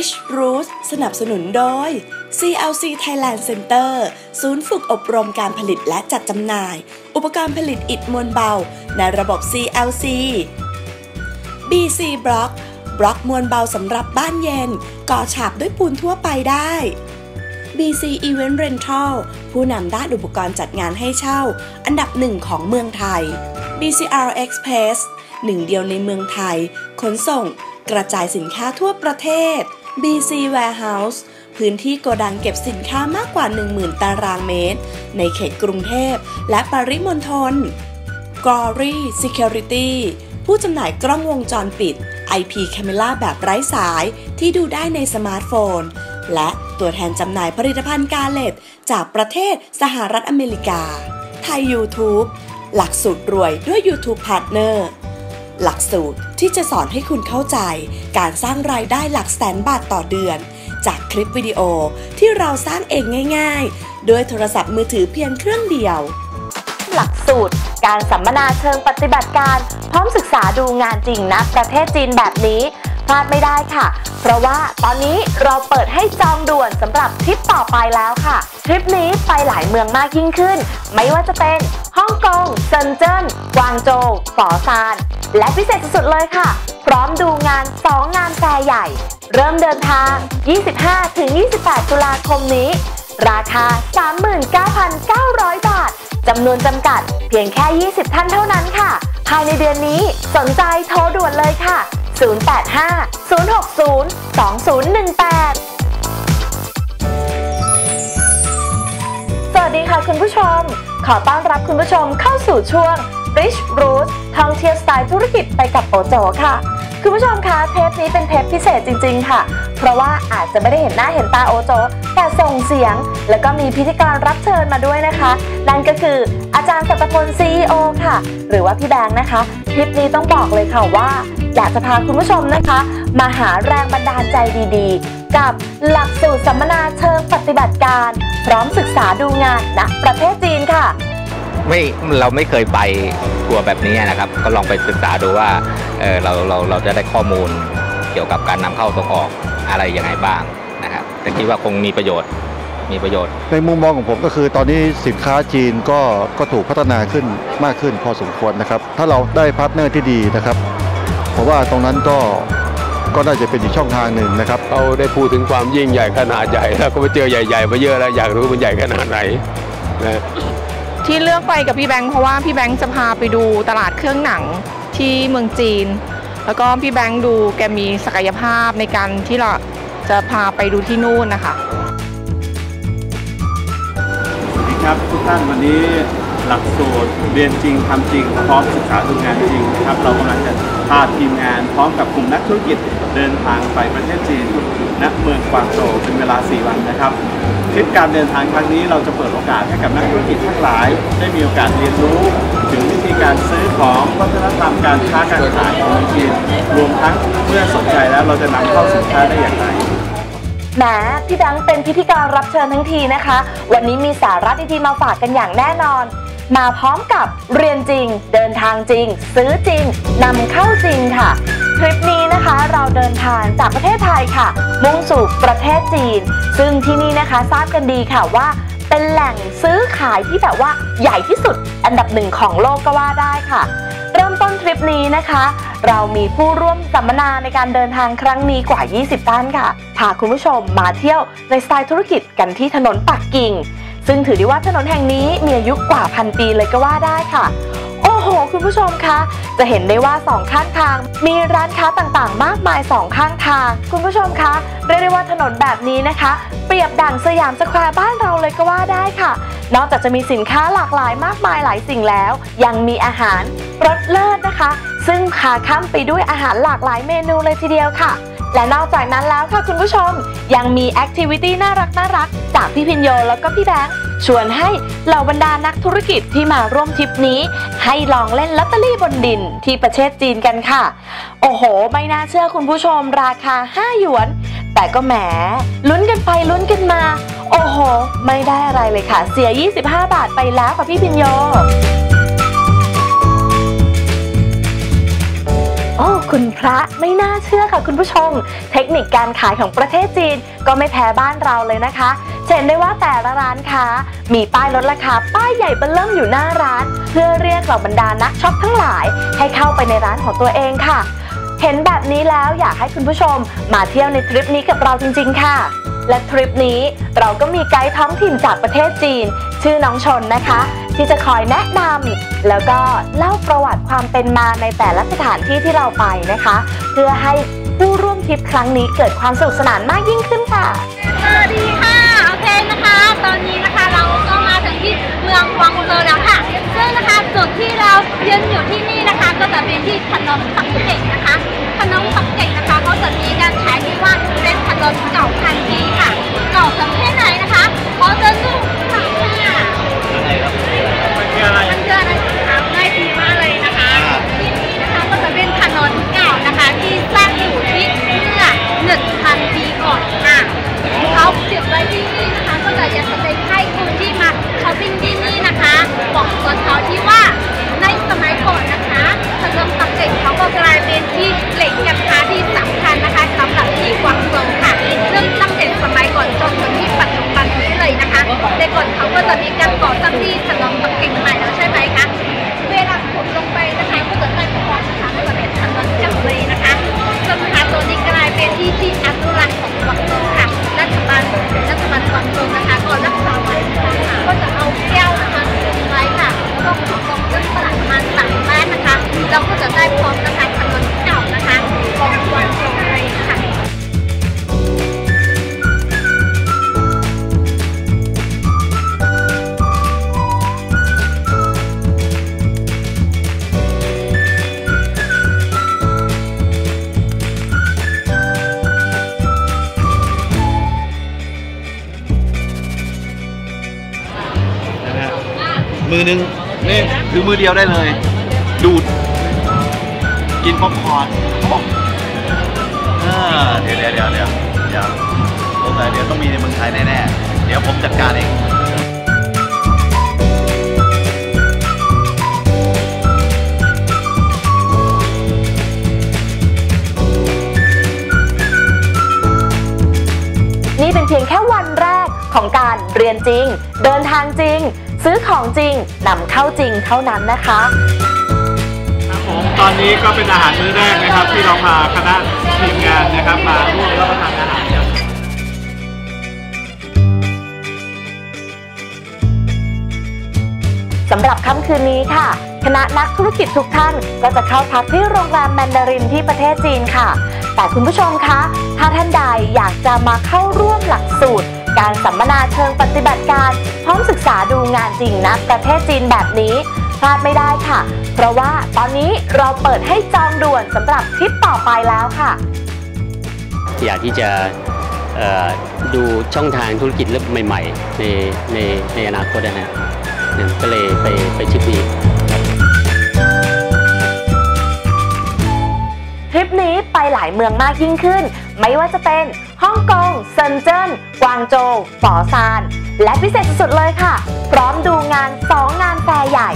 Rich Roots สนับสนุนโดย CLC Thailand Center ศูนย์ฝึกอบรมการผลิตและจัดจำหน่าย อุปกรณ์ผลิตอิฐมวลเบา ในระบบ CLC BC Block บล็อกมวลเบาสำหรับบ้านเย็น ก่อฉาบด้วยปูนทั่วไปได้ BC Event Rental ผู้นำด้านอุปกรณ์จัดงานให้เช่า อันดับหนึ่งของเมืองไทย BCR Express หนึ่งเดียวในเมืองไทย ขนส่งกระจายสินค้าทั่วประเทศ BC Warehouse พื้นที่โกดังเก็บสินค้ามากกว่า 10,000 ตารางเมตร ในเขตกรุงเทพและปริมณฑล Glory Security ผู้จำหน่ายกล้องวงจรปิด IP Camera แบบไร้สายที่ดูได้ในสมาร์ทโฟน และตัวแทนจำหน่ายผลิตภัณฑ์กาเลตจากประเทศสหรัฐอเมริกา ไทย YouTube หลักสูตรรวยด้วย YouTube Partner หลักสูตรที่จะสอนให้คุณเข้าใจ การสร้างรายได้หลักแสนบาทต่อเดือน จากคลิปวิดีโอที่เราสร้างเองง่าย ๆ ด้วยโทรศัพท์มือถือเพียงเครื่องเดียว หลักสูตร การสัมมนาเชิงปฏิบัติการ พร้อมศึกษาดูงานจริงณประเทศจีนแบบนี้ ลาดไม่ได้ค่ะ เพราะว่าตอนนี้เราเปิดให้จองด่วนสำหรับทริปต่อไปแล้วค่ะ ทริปนี้ไปหลายเมืองมากยิ่งขึ้น ไม่ว่าจะเป็นฮ่องกงเซินเจิ้นกวางโจวฝอซาน และพิเศษสุดๆเลยค่ะ พร้อมดูงาน 2 งานแฟร์ใหญ่ เริ่มเดินทาง 25-28 ตุลาคมนี้ ราคา 39,900 บาทจำนวนจำกัดเพียงแค่ 20 ท่านเท่านั้นค่ะ ภายในเดือนนี้สนใจโทรด่วนเลยค่ะ 085 060 2018 สวัสดีค่ะคุณผู้ชม ขอต้อนรับคุณผู้ชมเข้าสู่ช่วง Rich Roots ท่องเที่ยวสไตล์ธุรกิจไปกับโอโจค่ะ คุณผู้ชมคะเทปนี้เป็นเทปพิเศษจริง ๆ ค่ะ เพราะว่าอาจจะไม่ได้เห็นหน้าเห็นตาโอโจ แต่ส่งเสียง แล้วก็มีพิธีกรรับเชิญมาด้วยนะคะ นั่นก็คืออาจารย์สัตพล CEO ค่ะ หรือว่าพี่แบงค์นะคะทริปนี้ต้องบอกเลยค่ะว่า อยากจะพาคุณผู้ชมนะคะ มาหาแรงบันดาลใจดีๆ กับหลักสูตรสัมมนาเชิงปฏิบัติการ พร้อมศึกษาดูงานณประเทศจีนค่ะ ไม่เราไม่เคยไปทัวร์แบบนี้นะครับ ก็ลองไปศึกษาดูว่าเออเราเราเราจะได้ข้อมูลเกี่ยวกับการนำเข้าส่งออกอะไรยังไงบ้างนะครับแต่คิดว่าคงมีประโยชน์มีประโยชน์ ในมุมมองของผมก็คือตอนนี้สินค้าจีนก็ก็ถูกพัฒนาขึ้นมากขึ้นพอสมควรนะครับ ถ้าเราได้พาร์ทเนอร์ที่ดีนะครับ เพราะว่าตรงนั้นก็ก็น่าจะเป็นอีกช่องทางหนึ่งนะครับ เขาได้พูดถึงความยิ่งใหญ่ขนาดใหญ่แล้วก็ไปเจอใหญ่ๆมาเยอะแล้วอยากรู้มันใหญ่ขนาดไหนนะที่เลือกไปกับพี่แบงค์เพราะว่าพี่แบงค์จะพาไปดูตลาดเครื่องหนังที่เมืองจีน แล้วก็พี่แบงค์ดูแกมีศักยภาพในการที่เราจะพาไปดูที่นู่นนะคะ สวัสดีครับทุกท่านวันนี้ หลักสูตรเรียนจริงทำจริง พร้อมศึกษาดูงานจริงนะครับเรากำลังจะพาทีมงาน พร้อมกับกลุ่มนักธุรกิจเดินทางไปประเทศจีนณเมืองกวางโจวเป็นเวลา 4 วันนะครับทริปการเดินทางครั้งนี้เราจะเปิดโอกาสให้กับนักธุรกิจทั้งหลาย ได้มีโอกาสเรียนรู้ ถึงวิธีการซื้อของวัฒนธรรมการค้าการขายของจีนรวมทั้งเมื่อสนใจแล้วเราจะนำเข้าสินค้าได้อย่างไรแหมพี่แบงค์เป็นพิธีกรรับเชิญทั้งทีนะคะ วันนี้มีสาระดีๆมาฝากกันอย่างแน่นอน มาพร้อมกับเรียนจริง เดินทางจริง ซื้อจริงนำเข้าจริงค่ะ ทริปนี้นะคะเราเดินทางจากประเทศไทยค่ะ มุ่งสู่ประเทศจีน ซึ่งที่นี่นะคะทราบกันดีค่ะว่าเป็นแหล่งซื้อขายที่แบบว่าใหญ่ที่สุดอันดับหนึ่งของโลกก็ว่าได้ค่ะ เริ่มต้นทริปนี้นะคะ เรามีผู้ร่วมสัมมนาในการเดินทางครั้งนี้กว่า 20 ท่านค่ะพาคุณผู้ชมมาเที่ยวในสไตล์ธุรกิจกันที่ถนนปักกิ่ง ซึ่งถือได้ว่าถนนแห่งนี้มีอายุกว่าพันปีเลยก็ว่าได้ค่ะ โอ้โห คุณผู้ชมคะจะเห็นได้ว่าสองข้างทาง มีร้านค้าต่างๆ มากมายสองข้างทาง คุณผู้ชมคะเรียกได้ว่าถนนแบบนี้นะคะ เปรียบดั่งสยามสแควร์บ้านเราเลยก็ว่าได้ค่ะ นอกจากจะมีสินค้าหลากหลายมากมายหลายสิ่งแล้ว ยังมีอาหารรสเลิศนะคะ ซึ่งคาข้ามไปด้วยอาหารหลากหลายเมนูเลยทีเดียวค่ะ และนอกจากนั้นแล้วค่ะคุณผู้ชม ยังมีแอคทิวิตี้น่ารักน่ารักจากพี่พินโยแล้วก็พี่แบงค์ชวนให้เหล่าบรรดานักธุรกิจที่มาร่วมทริปนี้ ให้ลองเล่นลอตเตอรี่บนดินที่ประเทศจีนกันค่ะ โอ้โห ไม่น่าเชื่อคุณผู้ชมราคา 5 หยวน แต่ก็แหมลุ้นกันไปลุ้นกันมา โอ้โห ไม่ได้อะไรเลยค่ะ เสีย 25 บาทไปแล้วค่ะพี่พินโย คุณพระไม่น่าเชื่อค่ะคุณผู้ชม เทคนิคการขายของประเทศจีน ก็ไม่แพ้บ้านเราเลยนะคะเห็นได้ว่าแต่ละร้านค้า มีป้ายลดราคาป้ายใหญ่เบิ่มอยู่หน้าร้าน เพื่อเรียกเหล่าบรรดานักช็อปทั้งหลาย ให้เข้าไปในร้านของตัวเองค่ะ เห็นแบบนี้แล้วอยากให้คุณผู้ชม มาเที่ยวในทริปนี้กับเราจริง ๆ ค่ะและทริปนี้เราก็มีไกด์ท้องถิ่นจากประเทศจีน ชื่อน้องชนนะคะ ที่จะคอยแนะนำแล้วก็เล่าประวัติความเป็นมาในแต่ละสถานที่ที่เราไปนะคะ เพื่อให้ผู้ร่วมทริปครั้งนี้เกิดความสนุกสนานมากยิ่งขึ้นค่ะสวัสดีค่ะโอเคนะคะ ตอนนี้นะคะเราก็มาถึงที่เมืองกวางโจวแล้วค่ะซึ่งนะคะจุดที่เรายืนอยู่ที่นี่นะคะ ก็จะเป็นที่ถนนปักเกร็ดนะคะถนนปักเกร็ดนะคะเขาจะมีการใช้ที่ว่าเป็นถนนเก่าพันปีค่ะ เก่าสักแค่ไหนนะคะขอเดินดูค่ะมั มือหนึงนี่คือมือเดียวได้เลย ดูด กินป๊อปคอร์นเออเดี๋ยวเดี๋ยวเดี๋ยวเดี๋ยวเดี๋ยวสงสัยเดี๋ยวต้องมีในเมืองไทยแน่ๆ เดี๋ยวผมจัดการเองนี่เป็นเพียงแค่วันแรกของการเรียนจริง เดินทางจริง ซื้อของจริงนำเข้าจริงเท่านั้นนะคะครับผมตอนนี้ก็เป็นอาหารมื้อแรกนะครับ ที่เราพาคณะทีมงานนะครับ มาร่วมรับประทานอาหารกันสำหรับค่ำคืนนี้ค่ะ คณะนักธุรกิจทุกท่านก็จะเข้าพักที่โรงแรมแมนดารินที่ประเทศจีนค่ะ แต่คุณผู้ชมคะ ถ้าท่านใดอยากจะมาเข้าร่วมหลักสูตร การสัมมนาเชิงปฏิบัติการ พร้อมศึกษาดูงานจริงณประเทศจีนแบบนี้พลาดไม่ได้ค่ะ เพราะว่าตอนนี้เราเปิดให้จองด่วนสำหรับทริปต่อไปแล้วค่ะ อยากที่จะเอ่อดูช่องทางธุรกิจเริ่มใหม่ๆ ในในในอนาคตนะฮะเนี่ยก็เลยไปไปทริปนี้ทริปนี้ไปหลายเมืองมากยิ่งขึ้น ไม่ว่าจะเป็นฮ่องกงเซินเจิ้นกวางโจวฝอซาน และพิเศษสุดๆเลยค่ะ พร้อมดูงาน 2 งานแฟร์ใหญ่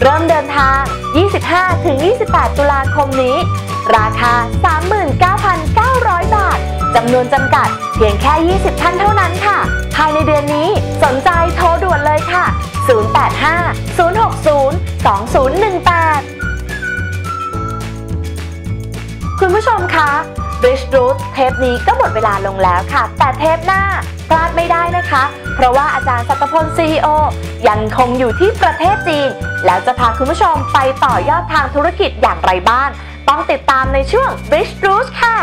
เริ่มเดินทาง 25-28 ตุลาคมนี้ ราคา 39,900 บาทจำนวนจำกัดเพียงแค่ 20 ท่านเท่านั้นค่ะ ภายในเดือนนี้สนใจโทรด่วนเลยค่ะ 085 060 2018 คุณผู้ชมคะ Root เทปนี้ก็หมดเวลาลงแล้วค่ะ แต่เทปหน้าพลาดไม่ได้นะคะ เพราะว่าอาจารย์สัตพล CEO ยังคงอยู่ที่ประเทศจีน แล้วจะพาคุณผู้ชมไปต่อยอดทางธุรกิจอย่างไรบ้าง ต้องติดตามในช่วง Bridge Root ค่ะ